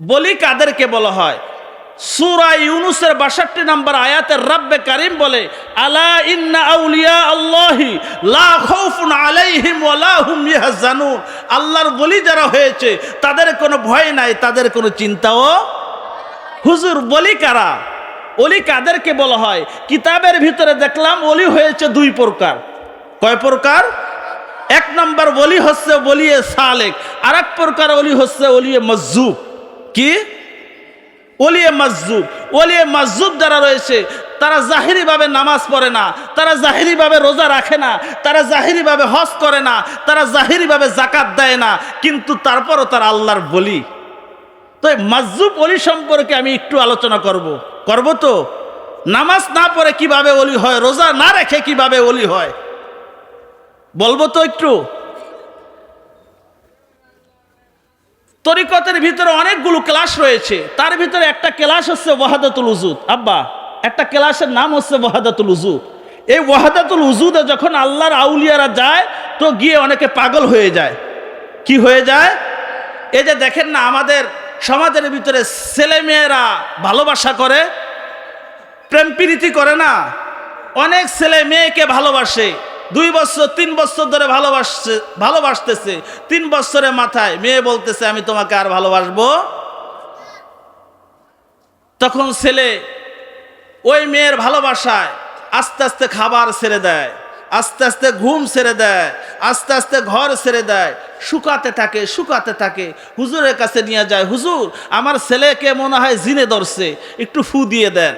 বলি কাদেরকে বলা হয়? সুরা ইউনুসের বাষট্টি নম্বর আয়াতের রব্বে কারিম বলে, আলা ইন্না আউলিয়া আল্লাহি লা খাউফুন আলাইহিম ওয়ালা হুম ইয়াহজানুন। আল্লাহর বলি যারা হয়েছে, তাদের কোনো ভয় নাই, তাদের কোনো চিন্তাও হুজুর, বলি কারা? অলি কাদেরকে বলা হয়? কিতাবের ভিতরে দেখলাম অলি হয়েছে দুই প্রকার। কয় প্রকার? এক নম্বর বলি হচ্ছে বলিয়ে সালেক আর এক প্রকার অলি হচ্ছে অলিয়ে মজ্জুব। কি? ওলিয়ে মসজুব ওলিয়ে মসজুব যারা রয়েছে, তারা জাহিরিভাবে নামাজ পড়ে না, তারা জাহিরিভাবে রোজা রাখে না, তারা জাহিরিভাবে হজ করে না, তারা জাহিরিভাবে জাকাত দেয় না, কিন্তু তারপরও তারা আল্লাহর বলি। তো মসজুব অলি সম্পর্কে আমি একটু আলোচনা করব। করব তো? নামাজ না পড়ে কীভাবে অলি হয়, রোজা না রেখে কীভাবে অলি হয়? বলব তো একটু? তরিকতের ভিতরে অনেকগুলো ক্লাস রয়েছে। তার ভিতরে একটা ক্লাস হচ্ছে ওয়াহাদাতুল উজুদ আব্বা, একটা ক্লাসের নাম হচ্ছে ওয়াহাদাতুল উজুদ এই ওয়াহাদাতুল উজুদে যখন আল্লাহর আউলিয়ারা যায়, তো গিয়ে অনেকে পাগল হয়ে যায়। কি হয়ে যায়? এই যে দেখেন না, আমাদের সমাজের ভিতরে ছেলেমেয়েরা ভালোবাসা করে, প্রেম প্রীতি করে না। অনেক ছেলে মেয়েকে ভালোবাসে। দুই বছর, তিন বছর ধরে ভালোবাসছে, ভালোবাসতেছে। তিন বছরের মাথায় মেয়ে বলতেছে, আমি তোমাকে আর ভালোবাসবো তখন ছেলে ওই মেয়ের ভালোবাসায় আস্তে আস্তে খাবার ছেড়ে দেয়, আস্তে আস্তে ঘুম ছেড়ে দেয়, আস্তে আস্তে ঘর ছেড়ে দেয়। শুকাতে থাকে শুকাতে থাকে। হুজুরের কাছে নিয়ে যায়, হুজুর, আমার ছেলেকে মনে হয় জিনে ধরছে, একটু ফু দিয়ে দেন।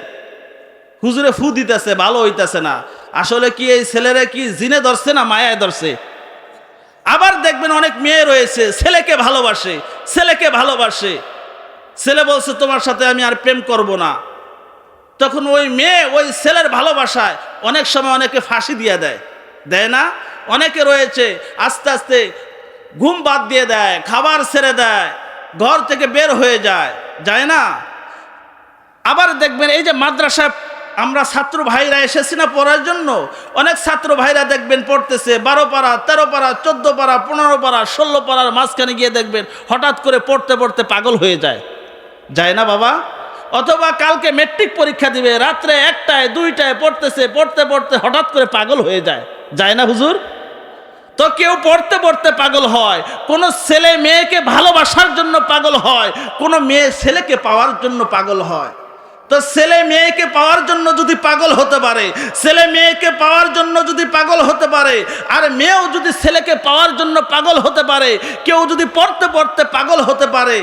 হুজুরে ফু দিতেছে, ভালো হইতেছে না। আসলে কি এই ছেলেরা কি জিনে ধরছে না মায়ায় ধরছে? আবার দেখবেন অনেক মেয়ে রয়েছে, ছেলেকে ভালোবাসে ছেলেকে ভালোবাসে। ছেলে বলছে, তোমার সাথে আমি আর প্রেম করব না। তখন ওই মেয়ে ওই ছেলের ভালোবাসায় অনেক সময় অনেকে ফাঁসি দিয়ে দেয়। দেয় না? অনেকে রয়েছে, আস্তে আস্তে ঘুম বাদ দিয়ে দেয়, খাবার ছেড়ে দেয়, ঘর থেকে বের হয়ে যায়। যায় না? আবার দেখবেন এই যে মাদ্রাসায় আমরা ছাত্র ভাইরা এসেছি না পড়ার জন্য? অনেক ছাত্র ভাইরা দেখবেন পড়তেছে, বারো পাড়া, তেরো পাড়া, চোদ্দ পাড়া, পনেরো পাড়া, ষোলো পাড়ার মাঝখানে গিয়ে দেখবেন হঠাৎ করে পড়তে পড়তে পাগল হয়ে যায়। যায় না বাবা? অথবা কালকে মেট্রিক পরীক্ষা দিবে, রাত্রে একটায়, দুইটায় পড়তেছে, পড়তে পড়তে হঠাৎ করে পাগল হয়ে যায়। যায় না হুজুর? তো কেউ পড়তে পড়তে পাগল হয়, কোনো ছেলে মেয়েকে ভালোবাসার জন্য পাগল হয়, কোনো মেয়ে ছেলেকে পাওয়ার জন্য পাগল হয়। তো ছেলে মেয়েকে পাওয়ার জন্য যদি পাগল হতে পারে, ছেলে মেয়েকে পাওয়ার জন্য যদি পাগল হতে পারে, আর মেয়েও যদি ছেলেকে পাওয়ার জন্য পাগল হতে পারে, কেউ যদি পড়তে পড়তে পাগল হতে পারে,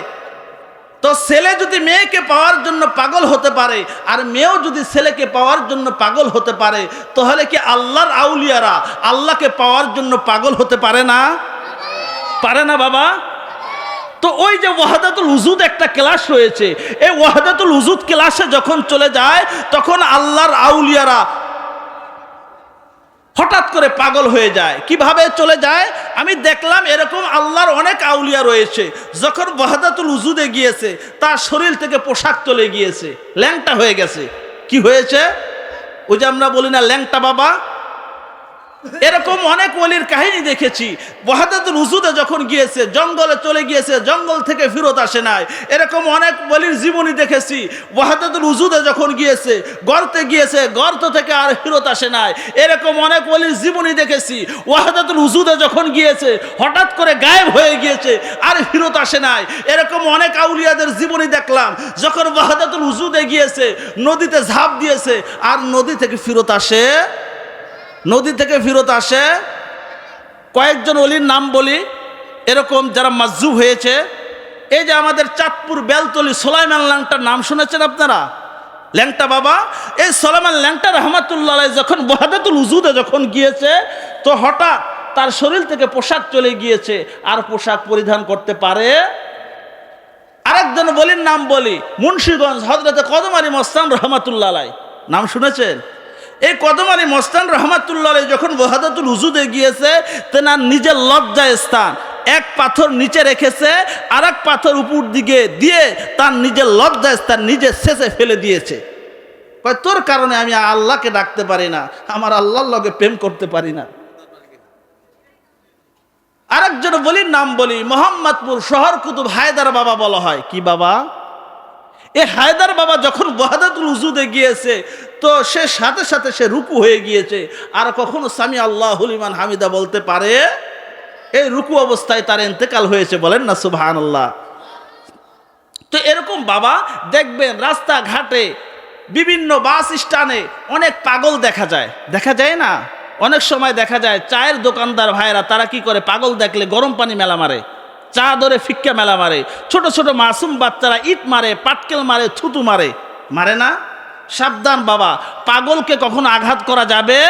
তো ছেলে যদি মেয়েকে পাওয়ার জন্য পাগল হতে পারে, আর মেয়েও যদি ছেলেকে পাওয়ার জন্য পাগল হতে পারে, তাহলে কি আল্লাহর আউলিয়ারা আল্লাহকে পাওয়ার জন্য পাগল হতে পারে না? পারে না বাবা? তো ওই যে ওয়াহাদাতুল উজুদ একটা ক্লাস রয়েছে, এই ওয়াহাদাতুল উজুদ ক্লাসে যখন চলে যায়, তখন আল্লাহর আউলিয়ারা হঠাৎ করে পাগল হয়ে যায়। কীভাবে চলে যায়? আমি দেখলাম এরকম আল্লাহর অনেক আউলিয়া রয়েছে। যখন ওয়াহাদাতুল উজুদে গিয়েছে, তার শরীর থেকে পোশাক চলে গিয়েছে, ল্যাংটা হয়ে গেছে। কি হয়েছে? ওই যে আমরা বলি না ল্যাংটা বাবা এরকম অনেক ওলির কাহিনী দেখেছি। ওয়াহাদাতুল উজুদে যখন গিয়েছে, জঙ্গলে চলে গিয়েছে, জঙ্গল থেকে ফেরত আসে নাই, এরকম অনেক ওলির জীবনী দেখেছি। ওয়াহাদাতুল উজুদে যখন গিয়েছে, গর্তে গিয়েছে, গর্ত থেকে আর ফেরত আসে নাই, এরকম অনেক ওলির জীবনী দেখেছি। ওয়াহাদাতুল উজুদে যখন গিয়েছে, হঠাৎ করে গায়েব হয়ে গিয়েছে, আর ফেরত আসে নাই। এরকম অনেক আউলিয়াদের জীবনী দেখলাম, যখন ওয়াহাদাতুল উজুদে গিয়েছে, নদীতে ঝাঁপ দিয়েছে, আর নদী থেকে ফেরত আসে নদী থেকে ফেরত আসে। কয়েকজন অলির নাম বলি, এরকম যারা মাজুব হয়েছে। এই যে আমাদের চাঁদপুর বেলতলি সোলাইমান ল্যাংটার নাম শুনেছেন আপনারা? ল্যাংটা বাবা? এই সোলাইমান ল্যাংটা রহমাতুল্লাহ যখন বহাদাতুল উজুদে যখন গিয়েছে, তো হঠাৎ তার শরীর থেকে পোশাক চলে গিয়েছে। আর পোশাক পরিধান করতে পারে? আরেকজন বলির নাম বলি, মুন্সীগঞ্জ হজরতে কদম আলী মস্তান রহমাতুল্লাহ নাম শুনেছেন? এই কদম আলী মস্তান রহমাতুল্লাহ যখন ওহাদাতুল উজুদে গিয়েছে, তেনার নিজের লজ্জায় স্থান। এক পাথর নিচে রেখেছে আর এক পাথর উপর দিকে দিয়ে তার নিজের লজ্জায় স্থান নিজে শেষে ফেলে দিয়েছে। তোর কারণে আমি আল্লাহকে ডাকতে পারি না, আমার আল্লাহর লগে প্রেম করতে পারি না। আরেকজন বলির নাম বলি, মোহাম্মদপুর শহর কুতুব হায়দার বাবা বলা হয়। কি বাবা? এ হায়দার বাবা যখন ওয়াহাদাতুল উজুদে গিয়েছে, তো সে সাথে সাথে সে রুকু হয়ে গিয়েছে। আর কখনো সামি আল্লাহ হুলিমান হামিদা বলতে পারে, এই রুকু অবস্থায় তার ইন্তেকাল হয়েছে বলেন না সুবহান আল্লাহ তো এরকম বাবা দেখবেন রাস্তাঘাটে, বিভিন্ন বাস স্ট্যান্ডে অনেক পাগল দেখা যায়। দেখা যায় না? অনেক সময় দেখা যায়, চায়ের দোকানদার ভাইরা তারা কি করে, পাগল দেখলে গরম পানি মেলা মারে। চা ধরে ফিক্কা মেলা মারে। ছোট ছোট মাসুম বাচ্চারা ইট মারে, পাটকেল মারে, থুতু মারে। মারে না? সাবধান বাবা। পাগলকে কখন আঘাত করা যাবে?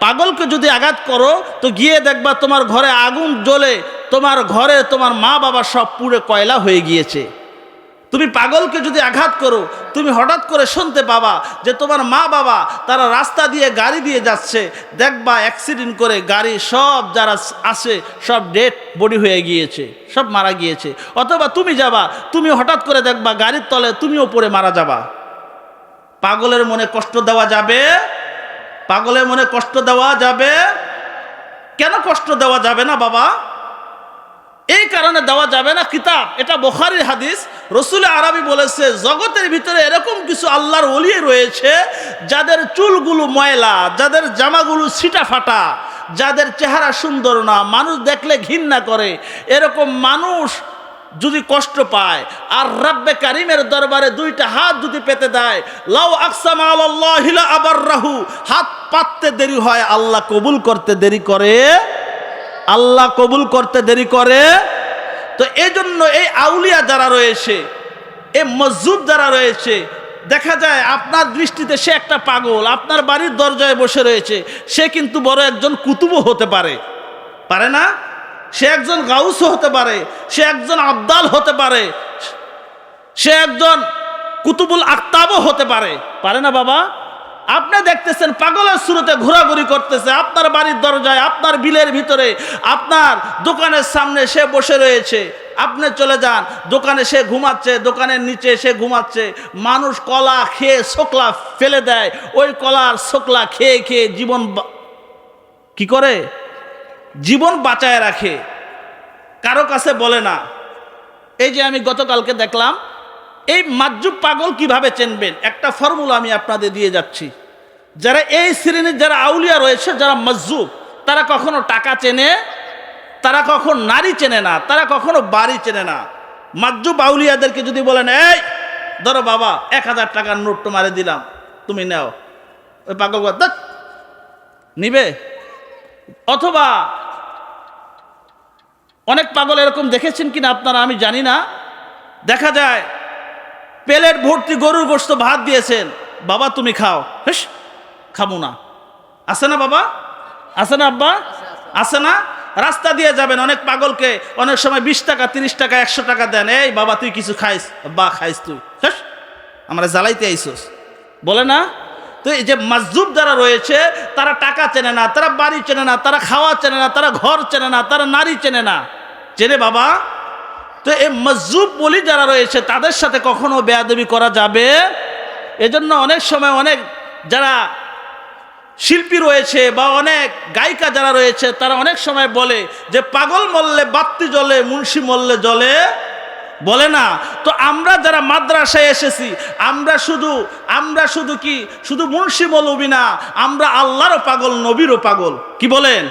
পাগলকে যদি আঘাত করো, তো গিয়ে দেখবা তোমার ঘরে আগুন জ্বলে, তোমার ঘরে তোমার মা বাবা সব পুড়ে কয়লা হয়ে গিয়েছে। তুমি পাগলকে যদি আঘাত করো, তুমি হঠাৎ করে শুনতে পাবা যে তোমার মা বাবা তারা রাস্তা দিয়ে গাড়ি দিয়ে যাচ্ছে। দেখবা অ্যাক্সিডেন্ট করে গাড়ি সব যারা আসে সব ডেট বডি হয়ে গিয়েছে, সব মারা গিয়েছে। অথবা তুমি যাবা, তুমি হঠাৎ করে দেখবা গাড়ির তলে তুমিও পড়ে মারা যাবা। পাগলের মনে কষ্ট দেওয়া যাবে? পাগলের মনে কষ্ট দেওয়া যাবে? কেন কষ্ট দেওয়া যাবে না বাবা? এই কারণে দেওয়া যাবে না কিতাব। এটা বোখারির হাদিস। রসুল আরবি বলেছে, জগতের ভিতরে এরকম কিছু আল্লাহর ওলিয়ে রয়েছে, যাদের চুলগুলো ময়লা, যাদের জামাগুলো ছিটা ফাটা যাদের চেহারা সুন্দর না, মানুষ দেখলে ঘৃণা করে। এরকম মানুষ যদি কষ্ট পায়, আর রাব্বে কারিমের দরবারে দুইটা হাত যদি পেতে দেয়, লাউ আকসাম আল্লাহ আবার রাহু হাত পাততে দেরি হয়, আল্লাহ কবুল করতে দেরি করে। আল্লাহ কবুল করতে দেরি করে। তো এই জন্য এই আউলিয়া যারা রয়েছে, এই মসজিদ যারা রয়েছে, দেখা যায় আপনার দৃষ্টিতে সে একটা পাগল, আপনার বাড়ির দরজায় বসে রয়েছে, সে কিন্তু বড় একজন কুতুবও হতে পারে। পারে না? সে একজন গাউসও হতে পারে, সে একজন আবদাল হতে পারে, সে একজন কুতুবুল আক্তাবও হতে পারে। পারে না বাবা? আপনি দেখতেছেন পাগলের শুরুতে ঘোরাঘুরি করতেছে, আপনার বাড়ির দরজায়, আপনার বিলের ভিতরে, আপনার দোকানের সামনে সে বসে রয়েছে। আপনি চলে যান, দোকানে সে ঘুমাচ্ছে, দোকানের নিচে সে ঘুমাচ্ছে। মানুষ কলা খেয়ে শোকলা ফেলে দেয়, ওই কলার শোকলা খেয়ে খেয়ে জীবন কি করে? জীবন বাঁচায় রাখে। কারও কাছে বলে না। এই যে আমি গতকালকে দেখলাম এই মাজুব পাগল কীভাবে চেনবেন? একটা ফর্মুলা আমি আপনাদের দিয়ে যাচ্ছি। যারা এই শ্রেণির যারা আউলিয়া রয়েছে, যারা মজ্জুব, তারা কখনো টাকা চেনে, তারা কখন নারী চেনে না, তারা কখনো বাড়ি চেনে না। মাজুব আউলিয়াদেরকে যদি বলেন, এই, ধরো বাবা, এক হাজার টাকার নোট তোমারে দিলাম, তুমি নাও। ওই পাগল নিবে? অথবা, অনেক পাগল এরকম দেখেছেন কিনা আপনারা, আমি জানি না। দেখা যায় প্লেট ভর্তি গরুর গোস্ত ভাত দিয়েছেন। বাবা, তুমি খাও। হেস খাব না। আছে না বাবা? আছে না আব্বা? আছে না? রাস্তা দিয়ে যাবেন অনেক পাগলকে। অনেক সময় বিশ টাকা, তিরিশ টাকা, একশো টাকা দেন। এই বাবা, তুই কিছু খাইস? বা খাইস তুই। হেস আমরা জ্বালাইতে আইসোস। বলে না? তো এই যে মাজুব যারা রয়েছে, তারা টাকা চেনে না, তারা বাড়ি চেনে না, তারা খাওয়া চেনে না, তারা ঘর চেনে না, তারা নারী চেনে না। চেনে বাবা? তো এই মজুব বলি যারা রয়েছে, তাদের সাথে কখনো বেয়াদবি করা যাবে? এজন্য অনেক সময় অনেক যারা শিল্পী রয়েছে বা অনেক গায়িকা যারা রয়েছে, তারা অনেক সময় বলে যে, পাগল মল্লে বাত্তি জলে মুন্সি মল্লে জলে বলে না। তো আমরা যারা মাদ্রাসায় এসেছি, আমরা শুধু আমরা শুধু কি? শুধু মুন্সি মৌলবি না, আমরা আল্লাহরও পাগল, নবীরও পাগল। কি বলেন?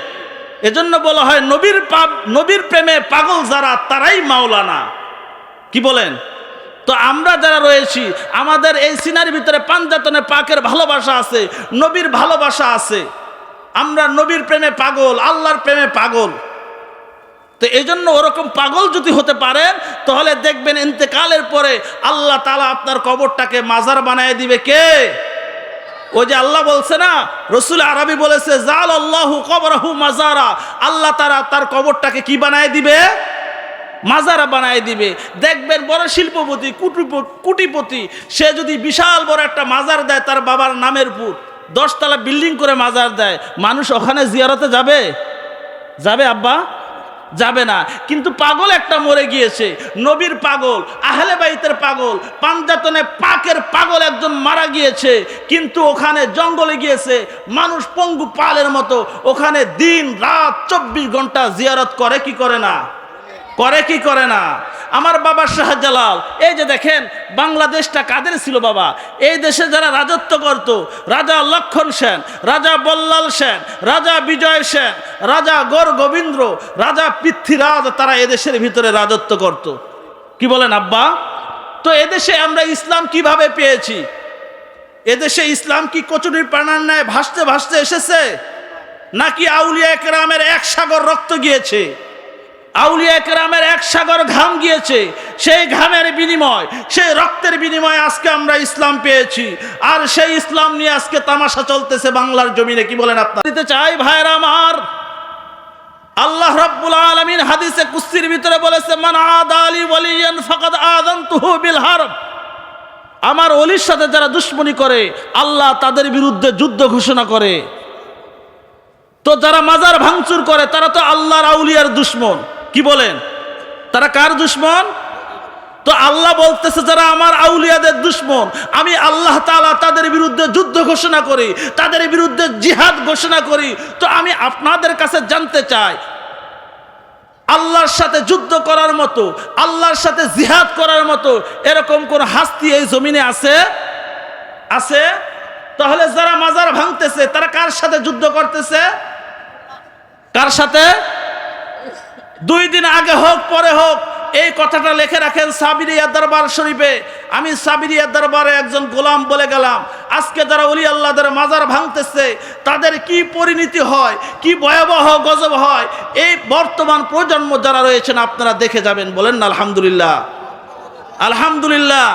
এজন্য বলা হয় নবীর পাপ- নবীর প্রেমে পাগল যারা, তারাই মাওলানা। কি বলেন? তো আমরা যারা রয়েছি, আমাদের এই সিনার ভিতরে পাঞ্জাতনে পাকের ভালোবাসা আছে, নবীর ভালোবাসা আছে। আমরা নবীর প্রেমে পাগল, আল্লাহর প্রেমে পাগল। তো এই জন্য ওরকম পাগল যদি হতে পারেন তাহলে দেখবেন ইন্তেকালের পরে আল্লাহ তালা আপনার কবরটাকে মাজার বানায় দিবে কে? ওই যে আল্লাহ বলছে না, রসুল আরবি বলেছে জাল আল্লাহু কবরাহু মাজারা। আল্লাহ তারা তার কবরটাকে কি বানায় দিবে? মাজারা বানায় দিবে। দেখবেন বড় শিল্পপতি কুটিপতি, সে যদি বিশাল বড় একটা মাজার দেয় তার বাবার নামের উপর, দশতলা বিল্ডিং করে মাজার দেয়, মানুষ ওখানে জিয়ারতে যাবে? যাবে আব্বা? যাবে না। কিন্তু পাগল একটা মরে গিয়েছে। নবীর পাগল, আহলে বাইতের পাগল, পাঞ্জাতনে পাকের পাগল একজন মারা গিয়েছে। কিন্তু ওখানে জঙ্গলে গিয়েছে। মানুষ পঙ্গু পালের মতো। ওখানে দিন, রাত, চব্বিশ ঘণ্টা জিয়ারত করে কি করে না? করে কি করে না? আমার বাবা শাহজালাল, এই যে দেখেন, বাংলাদেশটা কাদের ছিল বাবা? এই দেশে যারা রাজত্ব করত, রাজা লক্ষণ সেন, রাজা বল্লাল সেন, রাজা বিজয় সেন, রাজা গৌর গোবিন্দ্র, রাজা পৃথ্বীরাজ, তারা এদেশের ভিতরে রাজত্ব করত। কি বলেন আব্বা? তো এদেশে আমরা ইসলাম কীভাবে পেয়েছি? এদেশে ইসলাম কি কচুরির প্রাণার ন্যায় ভাসতে ভাসতে এসেছে? নাকি আউলিয়া একরামের এক সাগর রক্ত গিয়েছে? আউলিয়া একরামের এক সাগর ঘাম গিয়েছে, সেই ঘামের বিনিময়, সেই রক্তের বিনিময়ে আজকে আমরা ইসলাম পেয়েছি। আর সেই ইসলাম নিয়ে আজকে তামাশা চলতেছে বাংলার জমিনে, কি বলেন আপনার? দিতে চাই ভাইরা আমার। আল্লাহ রাব্বুল আলামিন হাদিসে কুস্তির ভিতরে বলেছে, মান আদালি ওয়ালিয়ান ফাকাদ আযানতুহু বিল আমার অলির সাথে যারা দুশ্মনী করে, আল্লাহ তাদের বিরুদ্ধে যুদ্ধ ঘোষণা করে। তো যারা মাজার ভাঙচুর করে, তারা তো আল্লাহর আউলিয়ার দুশ্মন। কি বলেন? তারা কার দুশ্মন? তো আল্লাহ বলতেছে যারা আমার আউলিয়াদের দুশ্মন, আমি আল্লাহ তালা তাদের বিরুদ্ধে যুদ্ধ ঘোষণা করি, তাদের বিরুদ্ধে জিহাদ ঘোষণা করি। তো আমি আপনাদের কাছে জানতে চাই, আল্লাহর সাথে যুদ্ধ করার মতো, আল্লাহর সাথে জিহাদ করার মতো এরকম কোন হাস্তি এই জমিনে আছে? আছে? তাহলে যারা মাজার ভাঙতেছে, তারা কার সাথে যুদ্ধ করতেছে? কার সাথে? দুই দিন আগে হোক, পরে হোক, এই কথাটা লিখে রাখেন সাবিরিয়া দরবার শরীফে। আমি সাবিরিয়া দরবারে একজন গোলাম বলে গেলাম। আজকে যারা অলি আল্লাহদের মাজার ভাঙতেছে, তাদের কি পরিণতি হয়? কি ভয়াবহ গজব হয়? এই বর্তমান প্রজন্ম যারা রয়েছেন, আপনারা দেখে যাবেন। বলেন না, আলহামদুলিল্লাহ। আলহামদুলিল্লাহ।